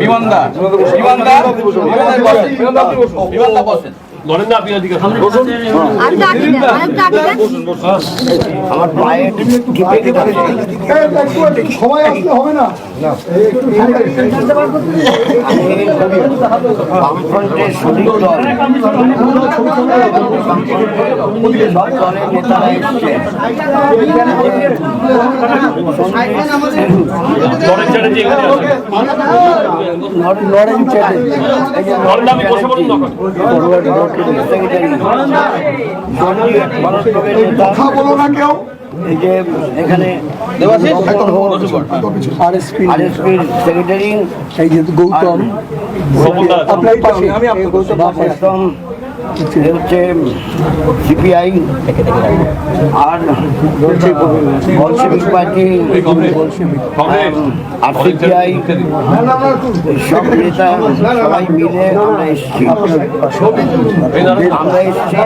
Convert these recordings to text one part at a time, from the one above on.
বিমানদা বিমানদা বিমানদা বিমানদা বসেন। ধরেন না আপনি ডাকি দেন আমার পায়ে টিপে সময় আসলে হবে না। বামফ্রন্টের শরীর দল। সব দলের নেতারা এসছে লরেন চ্যাটার্জি। নরেন চ্যাটার্জি ধরেন না, বসে বলুন তখন। কথা বলো না কেউ এই যে এখানে সেক্রেটারি গৌতম আপনার পাশে। গৌতম এ হচ্ছে সিপিআই আর বলসেবিক পার্টি আর সিপিআই সব নেতা সবাই মিলে আমরা এসেছি। আমরা এসেছি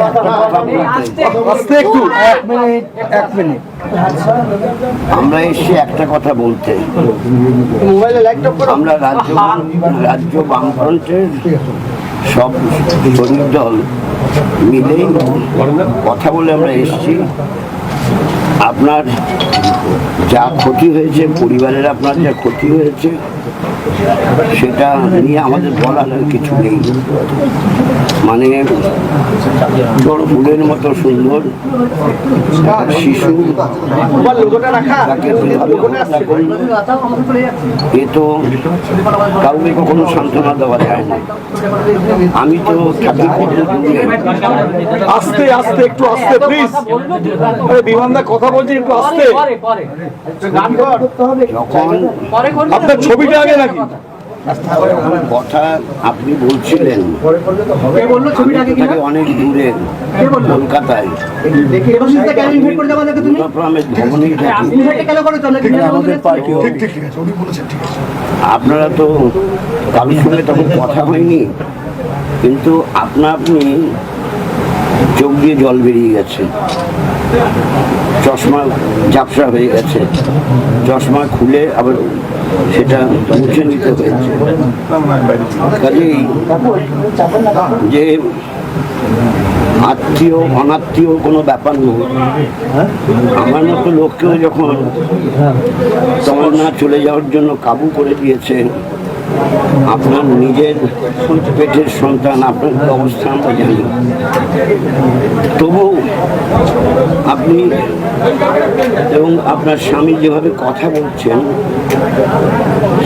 আমরা এসেছি একটা কথা বলতে। আমরা রাজ্য রাজ্য বামফ্রন্টের সব শরিক দল মিলেই কথা বলে আমরা এসেছি। আপনার যা ক্ষতি হয়েছে, পরিবারের আপনার যা ক্ষতি হয়েছে সেটা নিয়ে আমাদের বলার আর কিছু নেই। মানে তোর ফুলের মতো সুন্দর শিশু এ তো কাউকে কখনো সান্ত্বনা দেওয়া যায় না। আমি তো আস্তে আস্তে একটু আস্তে প্লিজ আরে বিমানদা কথা বলছি একটু আস্তে। যখন আপনার ছবিটা আগে কথা। আপনি বলছিলেন। অনেক দূরে কলকাতায়। আপনারা তো কারোর সঙ্গে তখন কথা হয়নি কিন্তু আপনা আপনি চোখ দিয়ে জল বেরিয়ে গেছে। চশমা ঝাপসা হয়ে গেছে। চশমা খুলে আবার সেটা মুছে নিতে হয়েছে কাজেই যে আত্মীয় অনাত্মীয় কোনো ব্যাপার নয় আমার মতো লোককেও যখন তোমার না চলে যাওয়ার জন্য কাবু করে দিয়েছে আপনার নিজের পেটের সন্তান, আপনার অবস্থা আমরা জানি। তবু আপনি এবং আপনার স্বামী যেভাবে কথা বলছেন,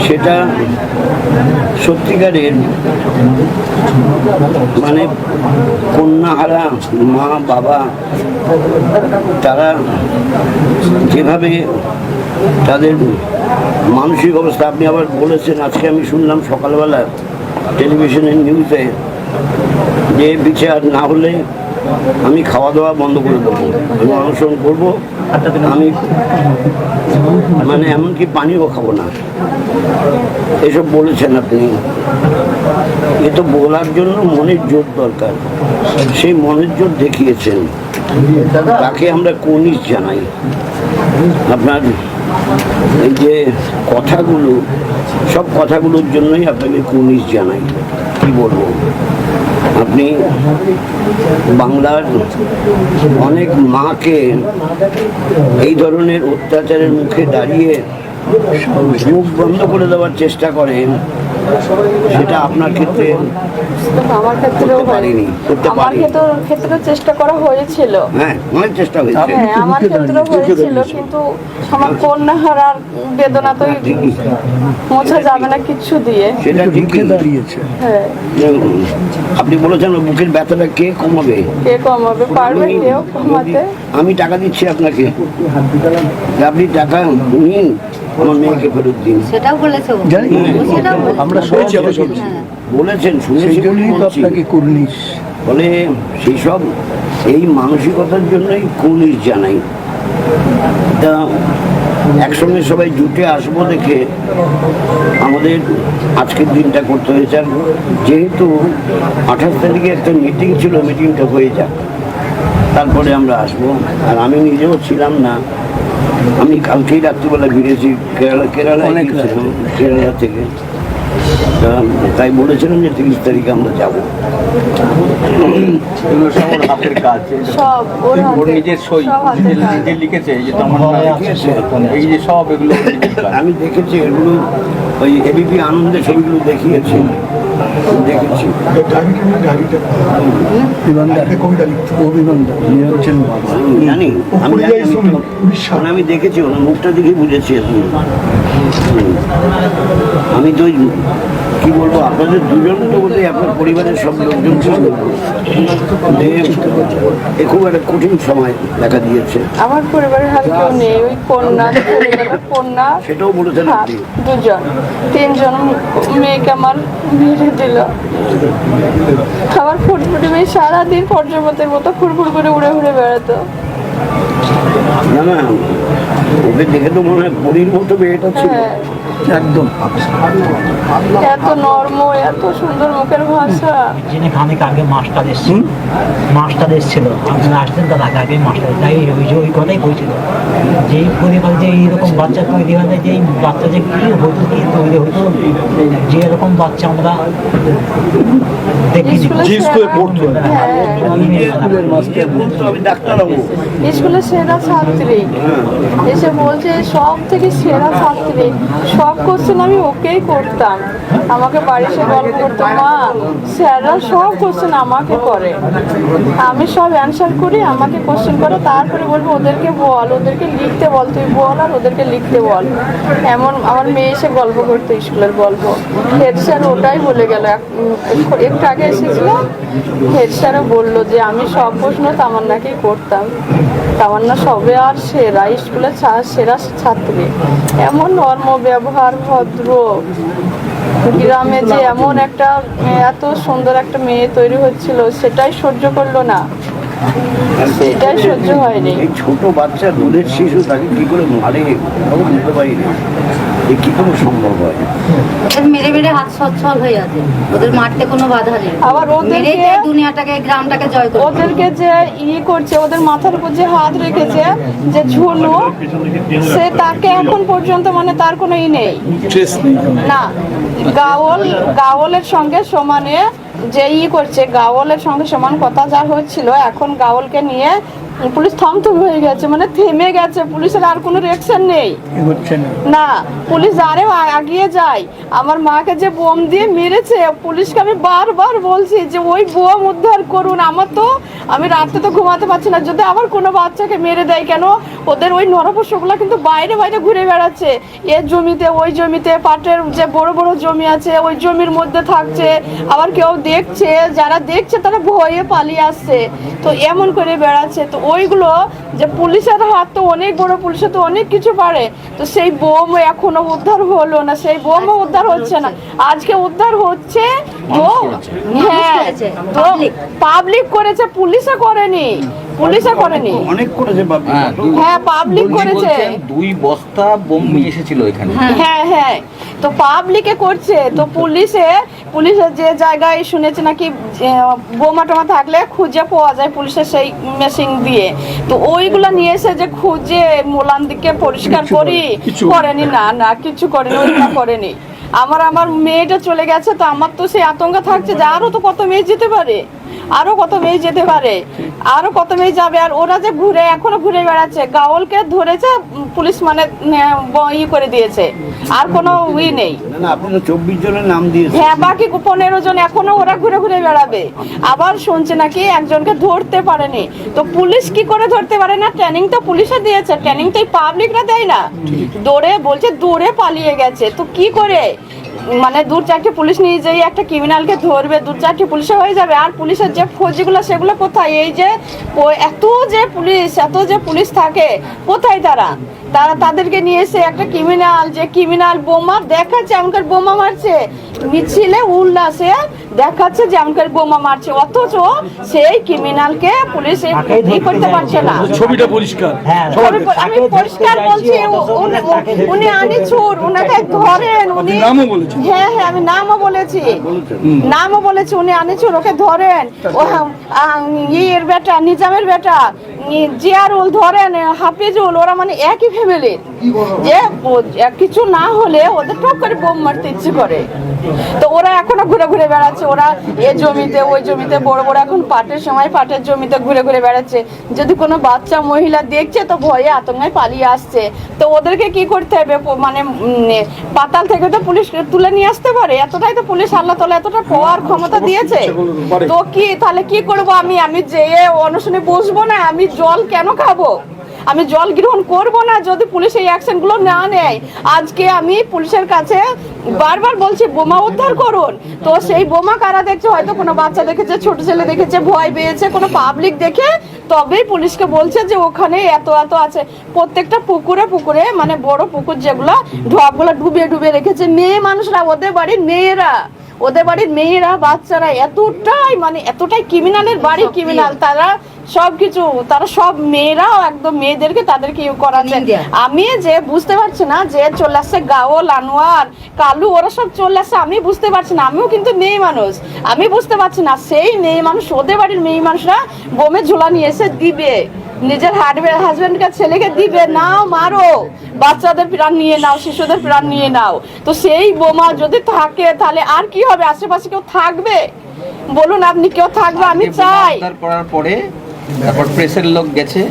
সেটা সত্যিকারের মানে কন্যাহারা, মা, বাবা, তারা যেভাবে তাদের মানসিক অবস্থা, আপনি আবার বলেছেন, আজকে আমি শুনলাম সকালবেলা টেলিভিশনের নিউজে যে বিচার না হলে আমি খাওয়া দাওয়া বন্ধ করে দেবো, আমি অনশন করব, আমি মানে এমনকি পানিও খাব না। এসব বলেছেন আপনি। এ তো বলার জন্য মনের জোর দরকার। সেই মনের জোর দেখিয়েছেন। তাকে আমরা কনিস জানাই। আপনার এই যে কথাগুলো, সব কথাগুলোর জন্যই আপনাকে কুনিশ জানাই। কি বলব? আপনি বাংলার অনেক মাকে এই ধরনের অত্যাচারের মুখে দাঁড়িয়ে মুখ বন্ধ করে দেওয়ার চেষ্টা করেন সেটা আপনার ক্ষেত্রে আমার ক্ষেত্রেও করতে পারিনি, করতে আমার পারিনি। ক্ষেত্রে ক্ষেত্রে চেষ্টা করা হয়েছিল। হ্যাঁ অনেক চেষ্টা হয়েছে। হ্যাঁ আমার ক্ষেত্রেও হয়েছিল কিন্তু আমার কন্যা হারার বেদনা তো মোছা যাবে না কিচ্ছু দিয়ে। সেটা ঠিকই। দাঁড়িয়েছে। হ্যাঁ। আপনি বলেছেন বুকের ব্যথাটা কে কমাবে? কে কমাবে? পারবে কেউ কমাতে? আমি টাকা দিচ্ছি আপনাকে। আপনি টাকা নিন। সেটাও বলেছে জানি। আমরা শুনেছি আমরা শুনেছি। বলেছেন শুনেছি জন্যই তো বলছি। আপনাকে কুর্নিশ। ফলে সেই সব এই মানসিকতার জন্যই কুলিশ জানাই। তা একসঙ্গে সবাই জুটে আসব দেখে আমাদের আজকের দিনটা করতে হয়েছে। আর যেহেতু আঠাশ তারিখে একটা মিটিং ছিল মিটিংটা হয়ে যাক। তারপরে আমরা আসব। আর আমি নিজেও ছিলাম না। আমি কালকেই রাত্রিবেলা ফিরেছি কেরালা কেরালায় কেরালা থেকে। তাই বলেছিলাম যে তিরিশ তারিখে আমরা যাব। সব ওর নিজের সই নিজে লিখেছে যে এই যে সব এগুলো। আমি দেখেছি এগুলো ওই এবিপি আনন্দে ছবিগুলো দেখিয়েছি। আমি দেখেছি ওনার মুখটা দেখে বুঝেছি। আমি তো কি বলব আপনাদের দুজন তো বলতে আপনার পরিবারের সব লোকজন ছিল। এ খুব একটা কঠিন সময় দেখা দিয়েছে। আমার পরিবারের হাত কেউ নেই ওই কন্যা কন্যা সেটাও বলেছেন হ্যাঁ, আপনি। দুজন। তিনজন মেয়েকে আমার মেরে দিল। আমার ফুটফুটি মেয়ে সারাদিন পর্যবতের মতো ফুরফুর করে উড়ে উড়ে বেড়াতো। না না ওকে দেখে তো মনে হয় পরীর মতো মেয়েটা ছিল। হ্যাঁ। একদম। এত নর্ম এত সুন্দর মুখের ভাষা। যিনি খানিক আগে মাস্টার এসেছিল মাস্টার এসেছিল। আপনি আসতেন তার আগে আগে মাস্টার। তাই ওই যে ওই কথাই বলছিল। যে এই পরিবার যে এইরকম বাচ্চা তৈরি হয় না যে এই বাচ্চা যে কি হতো কি তৈরি হতো যে এরকম বাচ্চা আমরা দেখিনি। স্কুলে পড়তো। হ্যাঁ। স্কুলে সেরা ছাত্রী। এসে বলছে সব থেকে সেরা ছাত্রী সব কোশ্চেন আমি, ওকেই করতাম। আমাকে বাড়ি এসে গল্প করতো, মা, স্যাররা সব কোশ্চেন আমাকে করে। আমি সব অ্যান্সার করি, আমাকে কোশ্চেন করে, তারপরে বলব, ওদেরকে বল, ওদেরকে লিখতে বল, তুই বল আর ওদেরকে লিখতে বল। এমন আমার মেয়ে এসে গল্প করতো স্কুলের গল্প। হেড স্যার ওটাই বলে গেল। এক- একটু আগে এসেছিল, হেড স্যারও বলল যে, আমি সব প্রশ্ন তামান্নাকেই করতাম। তামান্না সবে আর সেরা, স্কুলের সেরা ছাত্রী। এমন নর্ম ব্যবহার ভদ্র। গ্রামে যে এমন একটা, এত সুন্দর একটা মেয়ে তৈরি হচ্ছিল, সেটাই সহ্য করল না। সেটাই সহ্য হয়নি। ছোট বাচ্চা দুধের শিশু, তাকে কি করে মারে? বুঝতে পারি এ কি করে সম্ভব হয়? মেরে মেরে হাত সচ্ছল হয়ে যাচ্ছে। ওদের মারতে কোনো বাধা নেই। আবার ওদেরকে- দুনিয়াটাকে গ্রামটাকে জয় করে ওদেরকে যে ই করছে ওদের মাথার উপর যে হাত রেখেছে যে ঝুলু সে তাকে এখন পর্যন্ত মানে তার কোনো ই নেই। নেই। না গাওল গাওলের সঙ্গে সমানে যে ই করছে গাওলের সঙ্গে সমান কথা যা হচ্ছিল এখন গাওলকে নিয়ে পুলিশ থমথম হয়ে গেছে মানে থেমে গেছে পুলিশের আর কোনো রিয়াকশন নেই। না। পুলিশ আরেও আগিয়ে যায়। আমার মাকে যে বোম দিয়ে মেরেছে পুলিশকে আমি বারবার বলছি যে ওই বোম উদ্ধার করুন। আমার তো আমি রাতে তো ঘুমাতে পারছি না। যদি আবার কোনো বাচ্চাকে মেরে দেয় কেন? ওদের ওই নরপশুগুলো কিন্তু বাইরে বাইরে ঘুরে বেড়াচ্ছে। এর জমিতে ওই জমিতে পাটের যে বড় বড় জমি আছে ওই জমির মধ্যে থাকছে। আবার কেউ দেখছে যারা দেখছে তারা ভয়ে পালিয়ে আসছে। তো এমন করে বেড়াচ্ছে। তো ওইগুলো যে পুলিশের হাত তো অনেক বড় পুলিশে তো অনেক কিছু পারে। তো সেই বোম এখনও উদ্ধার হলো না সেই বোমও উদ্ধার হচ্ছে না। আজকে উদ্ধার হচ্ছে হ্যাঁ তো পাবলিক করেছে পুলিশে করেনি। পুলিশে করেনি। অনেক করেছে হ্যাঁ, হ্যাঁ পাবলিক করেছে। দুই বস্তা বোম নিয়ে এসেছিল এখানে। হ্যাঁ। হ্যাঁ তো পাবলিকে করছে। তো পুলিশে পুলিশের যে জায়গায় শুনেছি নাকি বোমা টোমা থাকলে খুঁজে পাওয়া যায়। পুলিশের সেই মেশিন দিয়ে। তো ওইগুলা নিয়ে এসে যে খুঁজে মোলান দিকে পরিষ্কার করি করেনি না না কিছু করেনি ওইটা করেনি। আমার আমার মেয়েটা চলে গেছে তো আমার তো সেই আতঙ্ক থাকছে যে আরও তো কত মেয়ে যেতে পারে। আরও কত মেয়ে যেতে পারে? আরও কত মেয়ে যাবে? আর ওরা যে ঘুরে এখনও ঘুরে বেড়াচ্ছে গাওলকে ধরেছে পুলিশ মানে ই করে দিয়েছে। আর কোনো ই নেই। চব্বিশ জনের নাম দিয়েছেন। হ্যাঁ বাকি পনেরো জন এখনও ওরা ঘুরে ঘুরে বেড়াবে। আবার শুনছে নাকি একজনকে ধরতে পারেনি। তো পুলিশ কি করে ধরতে পারে না? ট্রেনিং তো পুলিশে দিয়েছে ট্রেনিং তো এই পাবলিকরা দেয় না। দৌড়ে বলছে দৌড়ে পালিয়ে গেছে। তো কি করে? মানে দু চারটে পুলিশ নিয়ে যেয়ে একটা ক্রিমিনালকে ধরবে দু চারটে পুলিশে হয়ে যাবে। আর পুলিশের যে ফৌজিগুলো সেগুলো কোথায়? এই যে এত যে পুলিশ, এত যে পুলিশ থাকে, কোথায় তারা? তারা তাদেরকে নিয়ে এসে একটা ক্রিমিনাল যে ক্রিমিনাল বোমা দেখাচ্ছে এমনকার বোমা মারছে। মিছিলে উল্লাসে দেখাচ্ছে যে এমনকার বোমা মারছে অথচ সেই ক্রিমিনালকে পুলিশ ই করতে পারছে না। ছবিটা পরিষ্কার। হ্যাঁ আমি পরিষ্কার বলছি উনি- উনি আনি ছুর উনাকে ধরেন উনি। হ্যাঁ হ্যাঁ আমি নামও বলেছি। নামও বলেছি উনি আনি ছুর ওকে ধরেন। ইয়ের বেটা নিজামের বেটা জিয়ারুল ধরেন হাফিজুল ওরা মানে একই ফ্যামিলির যে কিছু না হলে ওদের টপ করে বোম মারতে ইচ্ছে করে। তো ওরা এখনও ঘুরে ঘুরে বেড়াচ্ছে। ওরা এ জমিতে, ওই জমিতে, বড় বড় এখন পাটের সময় পাটের জমিতে ঘুরে ঘুরে বেড়াচ্ছে। যদি কোনো বাচ্চা মহিলা দেখছে তো ভয়ে আতঙ্কায় পালিয়ে আসছে। তো ওদেরকে কি করতে হবে? মানে পাতাল থেকে তো পুলিশ তুলে নিয়ে আসতে পারে। এতটাই তো পুলিশ আল্লাহ তালা এতটা পাওয়ার ক্ষমতা দিয়েছে। তো কি, তাহলে কি করব আমি? আমি যে অনশনে বসবো না? আমি জল কেন খাব? আমি জল গ্রহণ করব না যদি পুলিশ এই অ্যাকশনগুলো না নেয়। আজকে আমি পুলিশের কাছে বারবার বলছি বোমা উদ্ধার করুন। তো সেই বোমা কারা দেখছে? হয়তো কোনো বাচ্চা দেখেছে ছোট ছেলে দেখেছে ভয় পেয়েছে কোনো পাবলিক দেখে তবেই পুলিশকে বলছে যে ওখানে এত এত আছে। প্রত্যেকটা পুকুরে পুকুরে মানে বড় পুকুর যেগুলো ঢপগুলো ডুবিয়ে ডুবিয়ে রেখেছে। মেয়ে মানুষরা ওদের বাড়ির মেয়েরা ওদের বাড়ির মেয়েরা বাচ্চারা এতটাই মানে এতটাই ক্রিমিনালের বাড়ি ক্রিমিনাল তারা সব কিছু তারা সব মেয়েরাও একদম মেয়েদেরকে তাদেরকে ইউ করাচ্ছে। আমি যে বুঝতে পারছি না যে চলে আসছে গাওল আনোয়ার কালু ওরা সব চলে আসছে আমি বুঝতে পারছি না। আমিও কিন্তু মেয়ে মানুষ। আমি বুঝতে পারছি না সেই মেয়ে মানুষ ওদের বাড়ির মেয়ে মানুষরা বোমে ঝোলা নিয়ে এসে দিবে। নিজের হাজবেন্ড হাজবেন্ডকে ছেলেকে দিবে নাও মারো। বাচ্চাদের প্রাণ নিয়ে নাও শিশুদের প্রাণ নিয়ে নাও। তো সেই বোমা যদি থাকে তাহলে আর কি হবে? আশেপাশে কেউ থাকবে? বলুন আপনি কেউ থাকবে? আমি চাই। করার পরে তারপর প্রেসের লোক গেছে।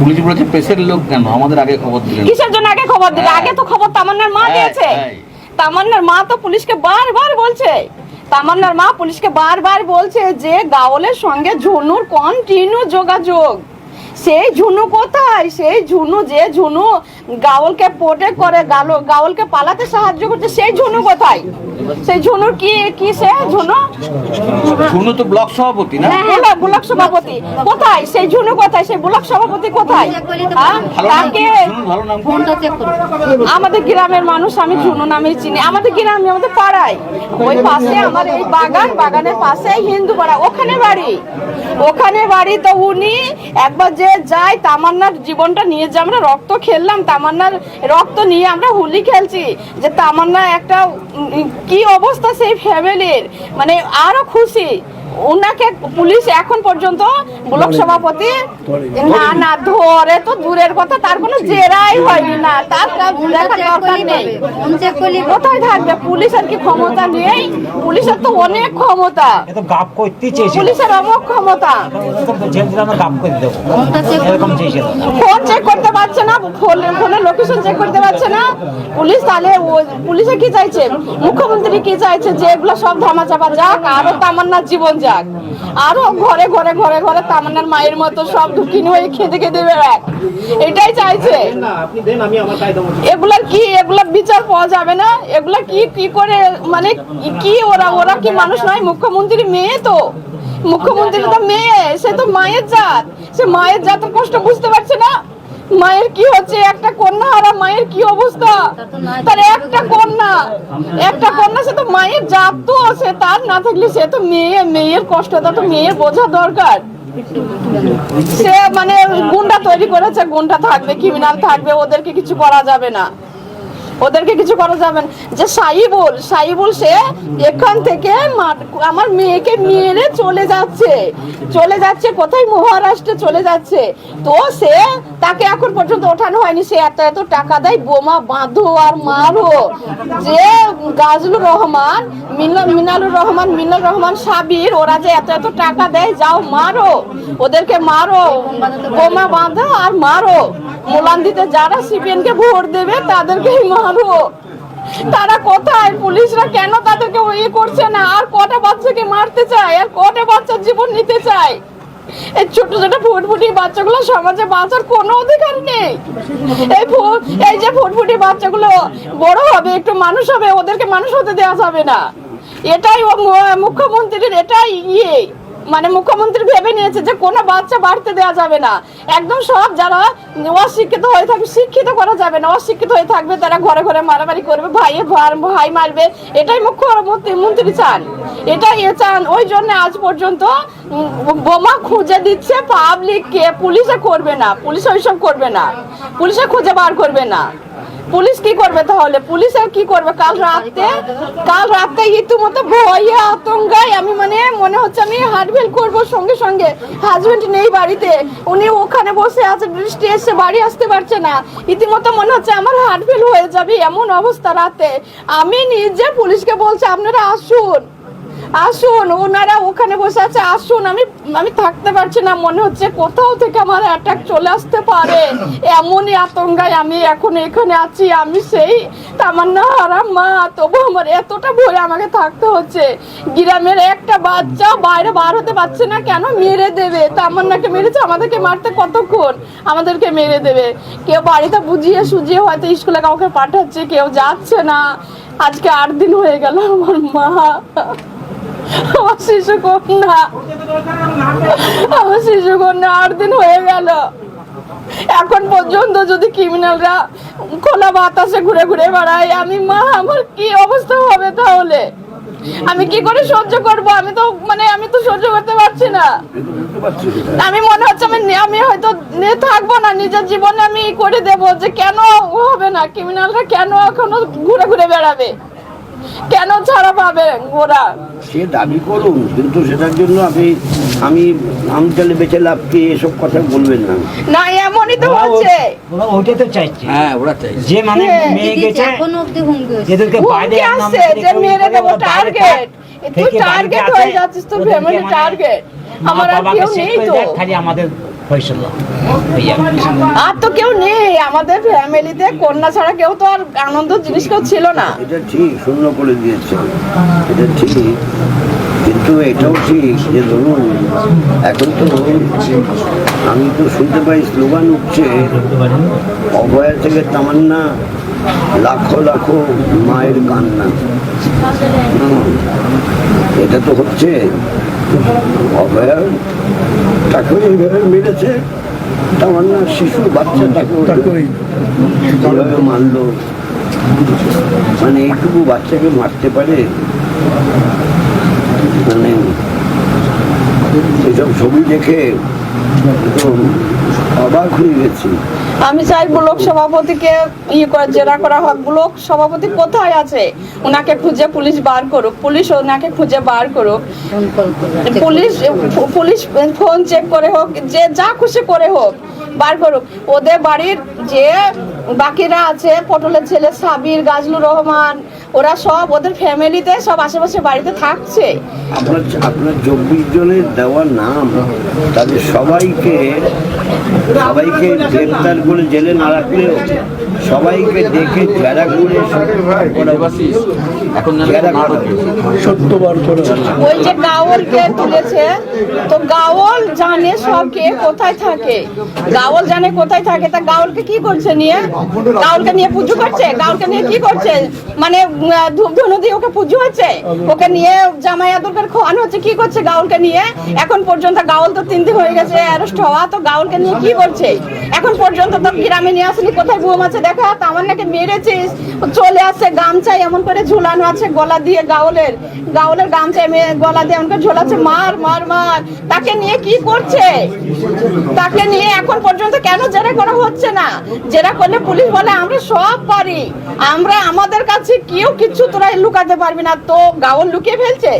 পুলিশ বলেছে প্রেসের লোক কেন? আমাদের আগে খবর দিলেন। কিসের জন্য আগে খবর দিলে হ্যাঁ। আগে তো খবর তামান্নার মা হ্যাঁ, দিয়েছে হ্যাঁ। তামান্নার মা তো পুলিশকে বারবার বলছে। তামান্নার মা পুলিশকে বারবার বলছে যে গাওলের সঙ্গে ঝনুর কন্টিনিউ যোগাযোগ। সেই ঝুনু কোথায়? সেই ঝুনু যে ঝুনু গাওলকে প্রোটেক্ট করে গালো গাওলকে পালাতে সাহায্য করছে সেই ঝুনু কোথায়? সেই ঝুনুর কি কি সে? ঝুনু? শুনো তো ব্লক সভাপতি না? হ্যাঁ হ্যাঁ ব্লক সভাপতি। কোথায়? সেই ঝুনু কোথায়? সেই ব্লক সভাপতি কোথায়? হ্যাঁ? তাকে করুন আমাদের গ্রামের মানুষ আমি ঝুনু নামে চিনি। আমাদের গ্রামে আমাদের পাড়ায়। ওই পাশে আমার এই বাগান বাগানের পাশে হিন্দু পাড়া ওখানে বাড়ি। ওখানে বাড়ি তো উনি একবার যে যায় তামান্নার জীবনটা নিয়ে যে আমরা রক্ত খেললাম, তামান্নার রক্ত নিয়ে আমরা হোলি খেলছি, যে তামান্না একটা কি অবস্থা সেই ফ্যামিলির মানে আরও খুশি। ওনাকে পুলিশ এখন পর্যন্ত ব্লক সভাপতি না না ধরে তো দূরের কথা তার কোনো জেরাই হয়নি না তার দেখার দরকার নেই। ফোন চেক কোথায় থাকবে? পুলিশের কি ক্ষমতা নেই? পুলিশের তো অনেক ক্ষমতা। গাপ করতে চেয়েছিল। পুলিশের অনেক ক্ষমতা। ফোন চেক করতে পারছে না ফোনে ফোনের লোকেশন চেক করতে পারছে না। পুলিশ তাহলে পুলিশে কি চাইছে? মুখ্যমন্ত্রী কি চাইছে? যে এগুলো সব ধামা চাপা যাক আরও তামান্নার জীবন যাক। আরও ঘরে ঘরে ঘরে ঘরে তামান্নার মায়ের মতো সব ঢুকিনি হয়ে খেতে খেতে বেড়াক। এটাই চাইছে। এগুলার কি এগুলার বিচার পাওয়া যাবে না? এগুলা কি কি করে মানে কি ওরা ওরা কি মানুষ নয়? মুখ্যমন্ত্রী মেয়ে তো। মুখ্যমন্ত্রী তো মেয়ে সে তো মায়ের জাত। সে মায়ের জাতের কষ্ট বুঝতে পারছে না। মায়ের কি হচ্ছে? একটা কন্যা হারা মায়ের কি অবস্থা? তার একটা কন্যা। একটা কন্যা, সে তো মায়ের জাত তো সে তার না থাকলে সে তো মেয়ে, মেয়ের কষ্টটা তো মেয়ের বোঝা দরকার। সে মানে গুন্ডা তৈরি করেছে, গুন্ডা থাকবে ক্রিমিনাল থাকবে, ওদেরকে কিছু করা যাবে না। ওদেরকে কিছু করা যাবে না। যে সাইবুল সাইবুল সে এখান থেকে আমার মেয়েকে মেরে চলে যাচ্ছে। চলে যাচ্ছে কোথায়? মহারাষ্ট্রে চলে যাচ্ছে। তো সে, তাকে এখন পর্যন্ত ওঠানো হয়নি। সে এত এত টাকা দেয়, বোমা বাঁধো আর মারো। যে গাজলুর রহমান মিনাল মিনালুর রহমান, মিনাল রহমান, সাবির, ওরা যে এত এত টাকা দেয়, যাও মারো। ওদেরকে মারো। বোমা বাঁধো আর মারো। মোলান দিতে যারা সিপিএন কে ভোট দেবে, তাদেরকেই মারো তারা কোথায়? পুলিশরা কেন তাদেরকে ইয়ে করছে না? আর কটা বাচ্চাকে মারতে চায়? আর কটা বাচ্চার জীবন নিতে চায়? এই ছোট ছোট ফুটফুটি বাচ্চাগুলো সমাজে বাঁচার কোনো অধিকার নেই। এই এই যে ফুটফুটি বাচ্চাগুলো বড় হবে, একটু মানুষ হবে, ওদেরকে মানুষ হতে দেওয়া যাবে না। এটাই মুখ্যমন্ত্রীর এটাই ইয়ে। মানে মুখ্যমন্ত্রী ভেবে নিয়েছে যে কোনো বাচ্চা বাড়তে দেওয়া যাবে না। একদম সব যারা অশিক্ষিত হয়ে থাকবে শিক্ষিত করা যাবে না, অশিক্ষিত হয়ে থাকবে, তারা ঘরে ঘরে মারামারি করবে, ভাইয়ে ভাই মারবে। এটাই মুখ্যমন্ত্রী চান। এটাই এ চান। ওই জন্য আজ পর্যন্ত বোমা খুঁজে দিচ্ছে পাবলিককে পুলিশে করবে না। পুলিশ ওইসব করবে না। পুলিশে খুঁজে বার করবে না। পুলিশ কি করবে তাহলে? পুলিশ আর কি করবে? কাল রাতে কাল রাতে ইতিমতো ভয়ে আতঙ্কায় আমি মানে মনে হচ্ছে আমি হার্টফেল করব সঙ্গে সঙ্গে। হাজবেন্ড নেই বাড়িতে। উনি ওখানে বসে আছে, বৃষ্টি এসে বাড়ি আসতে পারছে না। ইতিমতো মনে হচ্ছে আমার হার্টফেল হয়ে যাবে এমন অবস্থা রাতে। আমি নিজে পুলিশকে বলছি, আপনারা আসুন। আসুন, ওনারা ওখানে বসে আছে, আসুন। আমি আমি থাকতে পারছি না, মনে হচ্ছে কোথাও থেকে আমার অ্যাটাক চলে আসতে পারে। এমনই আতঙ্কায় আমি এখন এখানে আছি, আমি সেই তামান্না হারাম মা। তবু আমার এতটা ভয় আমাকে থাকতে হচ্ছে। গ্রামের একটা বাচ্চা বাইরে বার হতে পারছে না, কেন মেরে দেবে? তামান্নাকে মেরেছে, আমাদেরকে মারতে কতক্ষণ? আমাদেরকে মেরে দেবে। কেউ বাড়িতে বুঝিয়ে সুজিয়ে হয়তো স্কুলে কাউকে পাঠাচ্ছে, কেউ যাচ্ছে না। আজকে আট দিন হয়ে গেল আমার মা। আমার শিশু কন্যা। আমার শিশু কন্যা আট দিন হয়ে গেল। এখন পর্যন্ত যদি ক্রিমিনালরা খোলা বাতাসে ঘুরে ঘুরে বেড়ায়, আমি মা, আমার কি অবস্থা হবে তাহলে? আমি কি করে সহ্য করব? আমি তো মানে আমি তো সহ্য করতে পারছি না। আমি মনে হচ্ছে আমি আমি হয়তো থাকব না, নিজের জীবনে আমি করে দেব যে কেন হবে না? ক্রিমিনালরা কেন এখনও ঘুরে ঘুরে বেড়াবে? কেন ছাড়া পাবে ওরা? সে দাবি করুন কিন্তু সেটার জন্য আপনি আমি আম চালে বেঁচে লাভ কি এসব কথা বলবেন না। না এমনই তো হচ্ছে। ওরা ওইটাই তো চাইছে। হ্যাঁ ওরা চাই যে মানে মেয়ে গেছে এখন অব্দি হুমকি হচ্ছে। এদেরকে বাইরে আসছে যে মেরে দেবো টার্গেট তুই টার্গেট হয়ে যাচ্ছিস ওদেরকে ফ্যামিলি টার্গেট আমার আর কেউ নেই তো। খালি আমাদের। আর তো কেউ নেই আমাদের ফ্যামিলিতে কন্যা ছাড়া কেউ তো আর আনন্দ জিনিস কেউ ছিল না। এটা ঠিক শূন্য করে দিয়েছে। এটা ঠিক কিন্তু এটাও ঠিক যে ধরুন এখন তো আমি তো শুনতে পাই স্লোগান উঠছে অভয়া থেকে তামান্না লাখো লাখো মায়ের কান্না। এটা তো হচ্ছে। অভয়া তাকে এইভাবে মেরেছে। তামান্না শিশু বাচ্চা তাকে মারলো? মানে এইটুকু বাচ্চাকে মারতে পারে? মানে এসব ছবি দেখে তো অবাক হয়ে গেছি। আমি চাই ব্লক সভাপতিকে ইয়ে করে জেরা করা হোক। ব্লক সভাপতি কোথায় আছে? ওনাকে খুঁজে পুলিশ বার করুক। পুলিশ ওনাকে খুঁজে বার করুক। পুলিশ পুলিশ ফোন চেক করে হোক, যে যা খুশি করে হোক, বার করুক। ওদের বাড়ির যে বাকিরা আছে পটলের ছেলে সাবির গাজলুর রহমান ওরা সব ওদের ফ্যামিলিতে সব আশেপাশে বাড়িতে থাকছে। আপনার আপনার চব্বিশ জনের দেওয়া নাম তাদের সবাইকে সবাইকে গ্রেপ্তার করে জেলে না রাখলেও সবাইকে দেখে জেরা করে করা করা করে ওই যে গাওলকে তুলেছে তো গাওল জানে সব কে কোথায় থাকে। গাওল জানে কোথায় থাকে তা গাওলকে কি করছে নিয়ে? গাওলকে নিয়ে পুজো করছে? গাওলকে নিয়ে কি করছে? মানে ধূপ ধুনো দিয়ে ওকে পুজো হচ্ছে? ওকে নিয়ে জামাই আদরকার খাওয়ানো হচ্ছে কি করছে গাওলকে নিয়ে? এখন পর্যন্ত গাওল তো তিন দিন হয়ে গেছে অ্যারেস্ট হওয়া তো গাওলকে নিয়ে কি করছে এখন পর্যন্ত তো গ্রামে নিয়ে আসলি কোথায় ঘুম আছে? দেখা তো আমার নাকি মেরেছিস চলে আসছে গামছায় এমন করে ঝুলানো। আছে গলা দিয়ে গাওলের গাওলের গামছায় মেয়ে গলা দিয়ে করে ঝোলাচ্ছে, মার মার মার। তাকে নিয়ে কি করছে? তাকে নিয়ে এখন পর্যন্ত কেন জেরা করা হচ্ছে না? জেরা করলে পুলিশ বলে, আমরা সব পারি। আমরা আমাদের কাছে কেউ কিছু তোরা লুকাতে পারবি না। তো গাওল লুকিয়ে ফেলছে।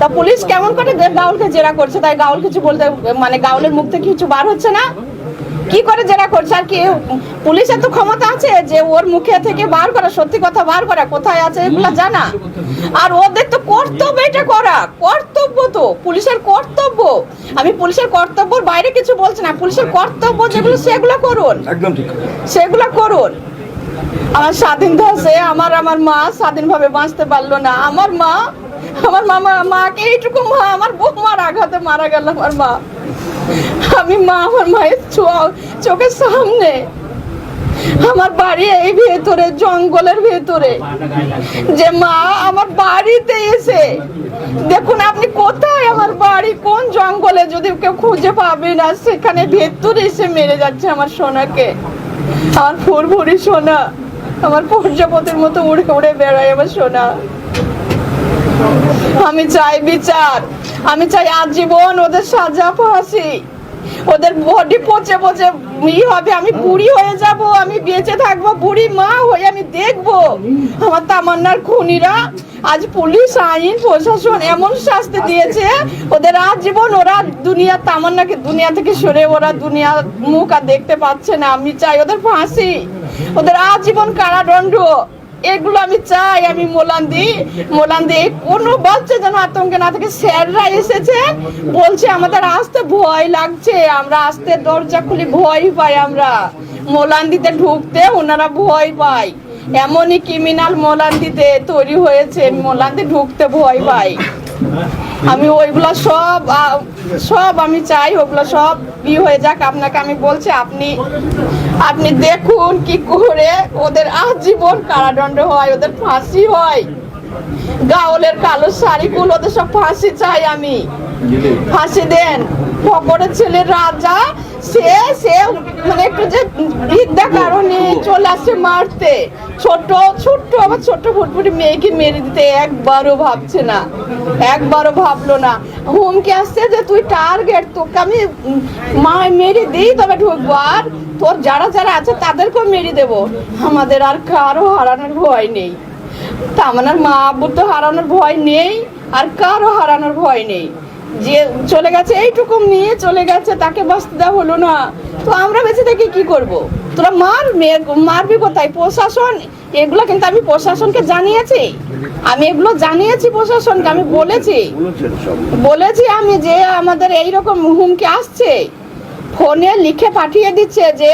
তা পুলিশ কেমন করে গাউলকে জেরা করছে? তাই গাউল কিছু বলতে মানে গাউলের মুখ থেকে কিছু বার হচ্ছে না? কি করে জেরা করছে? আর কি পুলিশের তো ক্ষমতা আছে যে ওর মুখে থেকে বার করা সত্যি কথা বার করা কোথায় আছে এগুলো জানা। আর ওদের তো কর্তব্য এটা করা কর্তব্য তো পুলিশের কর্তব্য। আমি পুলিশের কর্তব্যর বাইরে কিছু বলছি না পুলিশের কর্তব্য যেগুলো সেগুলো করুন। একদম ঠিক সেগুলো করুন। আমার স্বাধীন দেশে আমার আমার মা স্বাধীনভাবে বাঁচতে পারল না। আমার মা আমার মামা মাকে এইটুকু মা আমার বৌমার আঘাতে মারা গেল আমার মা। আমি মা, আমার মায়ের চো- চোখের সামনে। আমার বাড়ি এই ভেতরে, জঙ্গলের ভেতরে। যে মা আমার বাড়িতে এসে, দেখুন আপনি কোথায় আমার বাড়ি? কোন জঙ্গলে? যদি কেউ খুঁজে পাবে না, সেখানে ভেতরে এসে মেরে যাচ্ছে আমার সোনাকে। আমার ফুরফুরি সোনা, আমার প্রজাপতির মতো উড়ে উড়ে বেড়ায় আমার সোনা। আমি চাই বিচার। আমি চাই আজীবন ওদের সাজা ফাঁসি ওদের বডি পচে পচে ই হবে, আমি বুড়ি হয়ে যাব, আমি বেঁচে থাকব, বুড়ি মা হয়ে আমি দেখব। আমার তামান্নার খুনিরা, আজ পুলিশ, আইন, প্রশাসন এমন শাস্তি দিয়েছে, ওদের আজীবন ওরা দুনিয়া, তামান্নাকে দুনিয়া থেকে সরে ওরা দুনিয়া মুখ আর দেখতে পাচ্ছে না। আমি চাই ওদের ফাঁসি। ওদের আজীবন কারাদণ্ড। এগুলো আমি চাই, আমি মোলান্দি মোলান্দি কোনো বাচ্চা যেন আতঙ্কে না থাকে। স্যাররা এসেছে, বলছে আমাদের আসতে ভয় লাগছে, আমরা আসতে দরজা খুলি ভয় পাই আমরা। মোলান্দিতে ঢুকতে ওনারা ভয় পায়। এমনই ক্রিমিনাল মোলান্দিতে তৈরি হয়েছে, মোলান্দি ঢুকতে ভয় পাই আমি ওইগুলো সব সব আমি চাই ওগুলো সব ই হয়ে যাক। আপনাকে আমি বলছি আপনি আপনি দেখুন কি করে ওদের আজীবন কারাদণ্ড হয় ওদের ফাঁসি হয়। গাওলের কালো শাড়িগুলো ওদের সব ফাঁসি চাই আমি। ফাঁসি দেন। ফকরের ছেলে রাজা সে সে মানে একটু যে বিদ্যা কারণে চলে আসছে মারতে। ছোট, ছোট্ট আমার ছোট্ট ফুটফুটি মেয়েকে মেরে দিতে একবারও ভাবছে না। একবারও ভাবলো না। হুমকি আসছে যে, তুই টার্গেট তোকে আমি মা, মেরে দিই তবে ঢুকবো। আর তোর যারা যারা আছে তাদেরকেও মেরে দেবো। আমাদের আর কারও হারানোর ভয় নেই। তামান্নার মা আব্বুর তো হারানোর ভয় নেই। আর কারও হারানোর ভয় নেই। যে চলে গেছে এইটুকু নিয়ে চলে গেছে, তাকে বাঁচতে দেওয়া হলো না। তো আমরা বেঁচে থেকে কি করব? তোরা মার মারবি কোথায়? প্রশাসন, এগুলো কিন্তু আমি প্রশাসনকে জানিয়েছি। আমি এগুলো জানিয়েছি প্রশাসনকে, আমি বলেছি। বলেছি আমি যে আমাদের এই রকম হুমকি আসছে। ফোনে লিখে পাঠিয়ে দিচ্ছে যে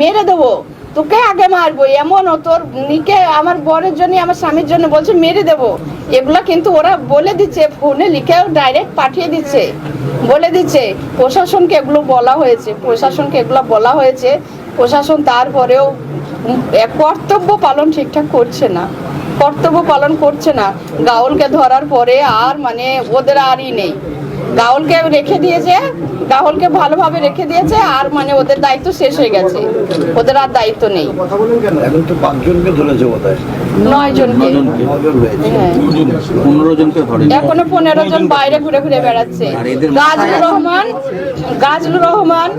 মেরে দেবো। তোকে আগে মারবো এমন ও তোর নিকে, আমার বরের জন্য আমার স্বামীর জন্য বলছে, মেরে দেবো। এগুলো কিন্তু ওরা বলে দিচ্ছে, ফোনে লিখেও ডাইরেক্ট পাঠিয়ে দিচ্ছে। বলে দিচ্ছে, প্রশাসনকে এগুলো বলা হয়েছে, প্রশাসনকে এগুলো বলা হয়েছে। প্রশাসন তারপরেও কর্তব্য পালন ঠিকঠাক করছে না। কর্তব্য পালন করছে না। গাউলকে ধরার পরে আর মানে ওদের আরই নেই। গাউলকে রেখে দিয়েছে গাউলকে ভালোভাবে রেখে দিয়েছে আর মানে ওদের দায়িত্ব শেষ হয়ে গেছে। ওদের আর দায়িত্ব নেই। এখন তো পাঁচজনকে ধরেছে নয় জনকে। হ্যাঁ। পনেরো জনকে ধরে এখনও পনেরো জন বাইরে ঘুরে ঘুরে বেড়াচ্ছে। গাজলুর রহমান গাজলুর রহমান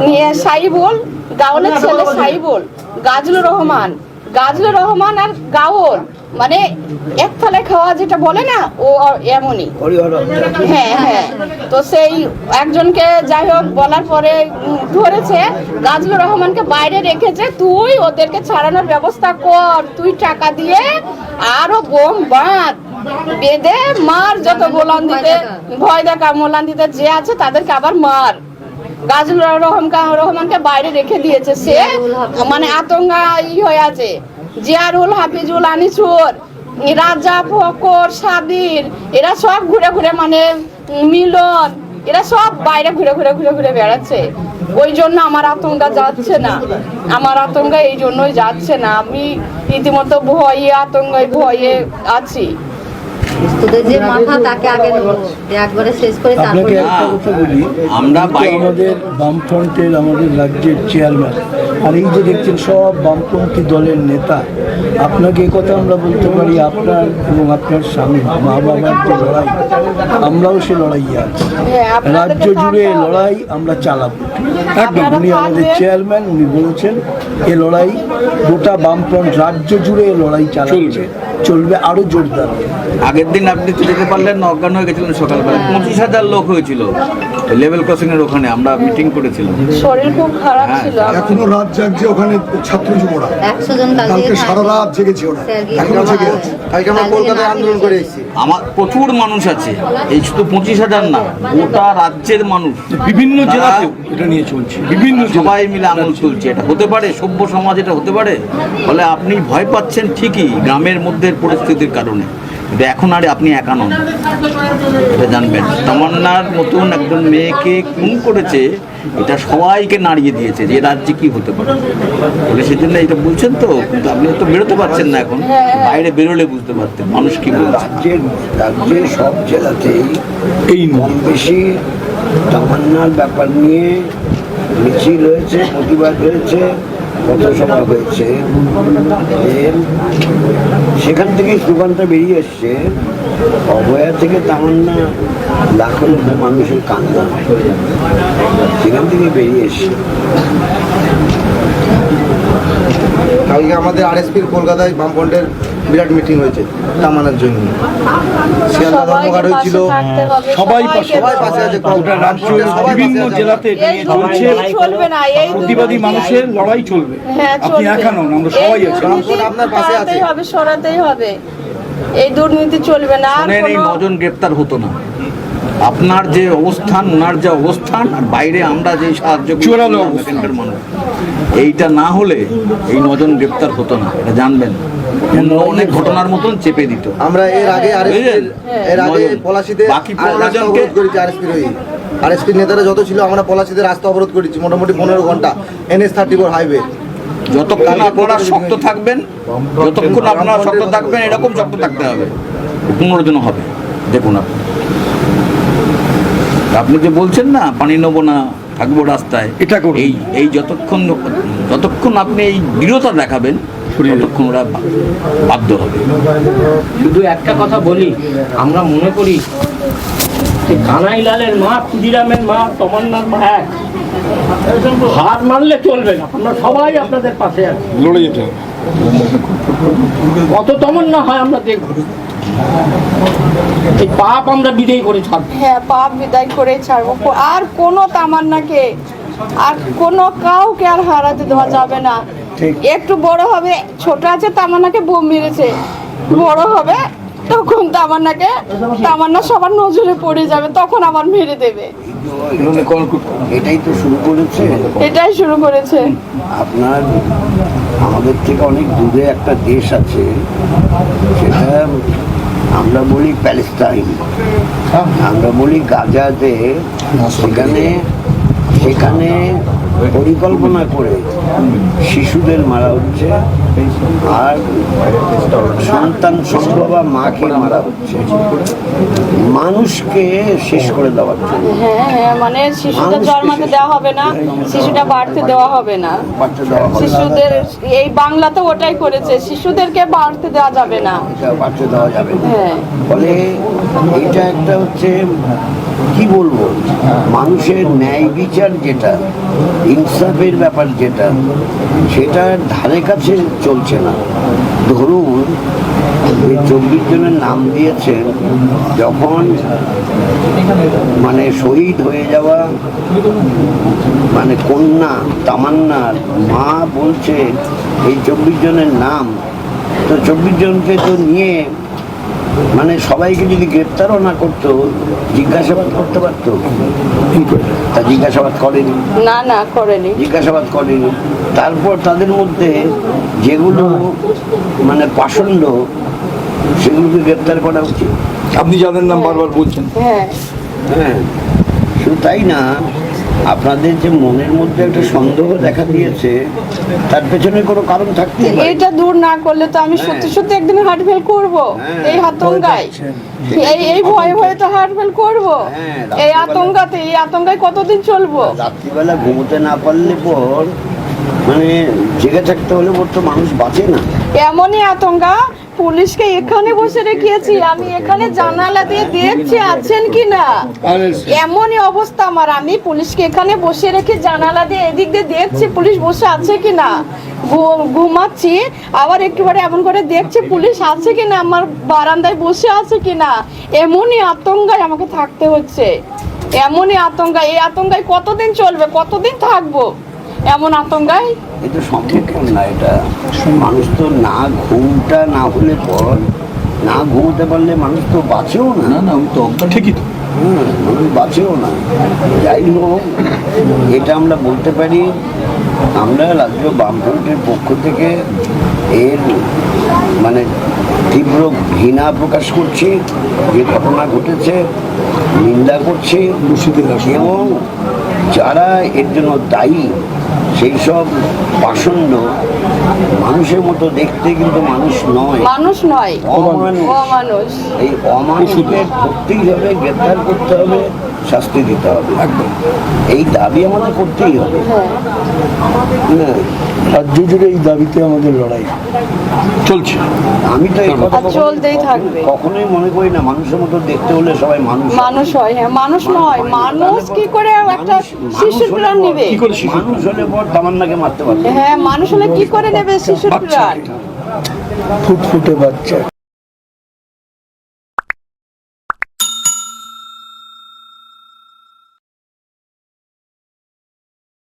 নিয়ে সাইবুল গাউলের ছেলে সাইবুল গাজলুর রহমান গাজলুর রহমান আর গাউল। মানে এক থালে খাওয়া যেটা বলে না ও এমনই। হ্যাঁ হ্যাঁ। তো সেই একজনকে যাই হোক বলার পরে ধরেছে গাজলুর রহমানকে বাইরে রেখেছে তুই ওদেরকে ছাড়ানোর ব্যবস্থা কর তুই টাকা দিয়ে আরও বোম বাঁধ বেঁধে মার যত গোলাম দিতে ভয় দেখা মোলান দিতে যে আছে তাদেরকে আবার মার। গাজলুর রহমান রহমানকে বাইরে রেখে দিয়েছে। সে মানে আতঙ্কা ই হয়ে আছে। জিয়ারুল হাফিজুল আনিসুর রাজা ফকর সাদির এরা সব ঘুরে ঘুরে মানে মিলন, এরা সব বাইরে ঘুরে ঘুরে ঘুরে ঘুরে বেড়াচ্ছে। ওই জন্য আমার আতঙ্কা যাচ্ছে না। আমার আতঙ্কা এই জন্যই যাচ্ছে না। আমি ইতিমধ্যে ভয়ে, আতঙ্কায় ভয়ে আছি। তোদের যে মাথা তাকে আগে একবারে শেষ করে তারপরে একটা কথা বলি। আমরা আমাদের বামফ্রন্টের আমাদের রাজ্যের চেয়ারম্যান আর এই যে দেখছেন সব বামপন্থী দলের নেতা আপনাকে এ কথা আমরা বলতে পারি আপনার এবং আপনার স্বামী মা বাবার যে লড়াই আমরাও সে লড়াইয়ে আছি। রাজ্য জুড়ে। লড়াই আমরা চালাবো। একদম উনি আমাদের চেয়ারম্যান উনি বলেছেন এ লড়াই গোটা বামফ্রন্ট রাজ্য জুড়ে এ লড়াই চালাচ্ছে। চলবে আরও জোরদার। আগের দিন আপনি তো যেতে পারলেন না অজ্ঞান হয়ে গেছিলেন সকালবেলা। পঁচিশ হাজার লোক হয়েছিল লেভেল ক্রসিং এর ওখানে আমরা মিটিং করেছিলাম। শরীর খুব খারাপ হ্যাঁ, ছিল। এখনও রাত জাগছে ওখানে ছাত্র যুবরা। একশো জন কালকে সারা রাত জেগেছে ওরা। এখনও জেগে আছে। কালকে আমরা কলকাতায় আন্দোলন করে আমার প্রচুর মানুষ আছে। এই শুধু পঁচিশ হাজার না গোটা রাজ্যের মানুষ। বিভিন্ন জেলাতেও এটা নিয়ে চলছে। বিভিন্ন সবাই মিলে আমল চলছে। এটা হতে পারে সভ্য সমাজ এটা হতে পারে ফলে আপনি ভয় পাচ্ছেন ঠিকই গ্রামের মধ্যে পরিস্থিতির কারণে। কিন্তু এখন আর আপনি একা নন। এটা জানবেন। তামান্নার মতন একজন মেয়েকে খুন করেছে এটা সবাইকে নাড়িয়ে দিয়েছে যে রাজ্যে কি হতে পারে। বলে সেজন্য এটা বলছেন তো কিন্তু আপনি তো বেরোতে পারছেন না এখন। বাইরে বেরোলে বুঝতে পারতেন মানুষ কি বলছে। রাজ্যের রাজ্যের সব জেলাতেই এই কম বেশি তামান্নার ব্যাপার নিয়ে মিছিল হয়েছে প্রতিবাদ হয়েছে। পথসভা হয়েছে। সেখান থেকে স্লোগানটা বেরিয়ে এসছে। অবয়া থেকে তামান্না লাখো লক্ষ মানুষের কান্না। সেখান থেকে বেরিয়ে এসছে। কালকে আমাদের আর এস পির কলকাতায় বামফ্রন্টের বিরাট মিটিং হয়েছে তামানের জন্য। শিয়ালদা ধর্মঘাট হয়েছিল। হবে, সবাই সবাই পাশে আছে বিভিন্ন জেলাতে চলছে। চলবে না এই প্রতিবাদী মানুষের লড়াই চলবে। হ্যাঁ আপনি একা নন আমরা সবাই আছি। আপনার পাশে আছে। হবে সরাতেই হবে। এই দুর্নীতি চলবে না আর এই নজন গ্রেপ্তার হতো না। আপনার যে অবস্থান ওনার যে অবস্থান আর বাইরে আমরা যে সাহায্য মানুষ। এইটা না হলে এই নজন গ্রেপ্তার হতো না এটা জানবেন। অনেক ঘটনার মতন চেপে দিত। আমরা এর আগে? এর আগে পলাশিতে বাকি আর রাস্তা পনেরো জনকে- অবরোধ করেছি আরএসপির আরএসপির নেতারা যত ছিল আমরা পলাশিতে রাস্তা অবরোধ করেছি মোটামুটি পনেরো ঘণ্টা এনএস থার্টি ফোর হাইওয়ে। যতক্ষণ আপনারা শক্ত থাকবেন যতক্ষণ আপনারা শক্ত থাকবেন এরকম শক্ত থাকতে হবে। পনেরো জন হবে। দেখুন আপনি। আপনি যে বলছেন না পানি নেব না থাকব রাস্তায়। এটা করুন। এই এই যতক্ষণ যতক্ষণ আপনি এই দৃঢ়তা দেখাবেন ততক্ষণ ওরা বাধ্য হবে। শুধু একটা কথা বলি আমরা মনে করি যে কানাইলালের মা ক্ষুদিরামের মা তমন্নার মা এক। হাত মানলে চলবে না। আমরা সবাই আপনাদের পাশে আছি। লড়ে যেতে হবে। কত তমন্না হয় আমরা দেখব। এই পাপ আমরা বিদেয় করে ছাড়বো। হ্যাঁ পাপ বিদায় করে ছাড়বো। আর কোনো তামান্নাকে আর কোনো কাউকে আর হারাতে দেওয়া যাবে না। একটু বড় হবে ছোট আছে তামান্নাকে বোম মেরেছে। বড় হবে তখন তামান্নাকে তামান্না সবার নজরে পড়ে যাবে তখন আবার মেরে দেবে। এটাই তো শুরু করেছে। এটাই শুরু করেছে। আপনার আমাদের থেকে অনেক দূরে একটা দেশ আছে সেটা আমরা বলি প্যালেস্টাইন আমরা বলি গাজাতে সেখানে সেখানে পরিকল্পনা করে শিশুদের মারা হচ্ছে আর সন্তান সম্ভবা মাকে মারা হচ্ছে। মানুষকে শেষ করে দেওয়ার জন্য। হ্যাঁ হ্যাঁ মানে শিশুদের জন্মাতে দেওয়া হবে না শিশুটা বাড়তে দেওয়া হবে না। দেওয়া। শিশুদের এই বাংলাতে ওটাই করেছে শিশুদেরকে বাড়তে দেওয়া যাবে না। বাচ্চা দেওয়া যাবে না। হ্যাঁ। ফলে এটা একটা হচ্ছে কি বলব? মানুষের ন্যায় বিচার যেটা, ইনসাফের ব্যাপার যেটা সেটা ধারে কাছে চলছে না। ধরুন, এই চব্বিশ জনের নাম দিয়েছেন, যখন মানে শহীদ হয়ে যাওয়া মানে কন্যা, তামান্নার মা বলছে, এই চব্বিশ জনের নাম। তো চব্বিশ জনকে তো নিয়ে মানে সবাইকে যদি গ্রেপ্তারও না করতো জিজ্ঞাসাবাদ করতে পারতো? তা জিজ্ঞাসাবাদ করেনি। না না করেনি। জিজ্ঞাসাবাদ করেনি। তারপর তাদের মধ্যে যেগুলো মানে পাষণ্ড সেগুলোকে গ্রেপ্তার করা উচিত। আপনি যাদের নাম বারবার বলছেন। হ্যাঁ। হ্যাঁ। শুধু তাই না আপনাদের যে মনের মধ্যে একটা সন্দেহ দেখা দিয়েছে তার পেছনে কোনো কারণ থাকতেই পারে। এটা দূর না করলে তো আমি সত্যি সত্যি একদিন হার্ট ফেল করব। হ্যাঁ। এই আতঙ্কায়। এই এই ভয়ে ভয়ে তো হার্ট ফেল করব। হ্যাঁ, এই আতঙ্কাতে এই আতঙ্কায় কতদিন চলবো? রাত্রিবেলা ঘুমোতে না পারলে পর মানে জেগে থাকতে হলে পর তো মানুষ বাঁচে না। এমনই আতঙ্কা পুলিশকে এখানে বসে রেখেছি, আমি এখানে জানালা দিয়ে দেখছি আছেন কি না এমনই অবস্থা আমার, আমি পুলিশকে এখানে বসে রেখে জানালা দিয়ে এদিক দিয়ে দেখছি পুলিশ বসে আছে কি না ঘুমাচ্ছি, আবার একটুবারে এমন করে দেখছি পুলিশ আছে কি না আমার বারান্দায় বসে আছে কি না এমনই আতঙ্কায় আমাকে থাকতে হচ্ছে, এমনই আতঙ্কা এই আতঙ্কায় কতদিন চলবে, কতদিন থাকব? এমন আতঙ্কায়? এটা সম্ভব না এটা। মানুষ তো না ঘুমটা না হলে পর না ঘুমোতে পারলে মানুষ তো বাঁচেও না। না না আমি তো ঠিকই তো। হুম, মানুষ বাঁচেও না। যাই হোক এটা আমরা বলতে পারি আমরা রাজ্য বামফ্রন্টের পক্ষ থেকে এর মানে তীব্র ঘৃণা প্রকাশ করছি যে ঘটনা ঘটেছে নিন্দা করছি এবং যারা এর জন্য দায়ী সেই সব পাষণ্ড মানুষের মতো দেখতে কিন্তু মানুষ নয়। মানুষ নয় অমানুষ। অমানুষ। এই অমানুষকে ধরতেই হবে গ্রেপ্তার করতে হবে শাস্তি দিতে হবে। একদম। এই দাবি আমাদের করতেই হবে। হ্যাঁ রাজ্য জুড়ে এই দাবিতে আমাদের লড়াই। চলছে। আমি তো চলতেই থাকবে। কখনোই মনে করি না মানুষের মতো দেখতে হলে সবাই মানুষ মানুষ হয় হ্যাঁ মানুষ নয় মানুষ কি করে একটা শিশুর প্রাণ পর- নিবে? কি করে শিশু মানুষ হলে পর তামান্নাকে মারতে পারত হ্যাঁ মানুষ হলে কি করে নেবে শিশুর প্রাণ? ফুটফুটে বাচ্চা।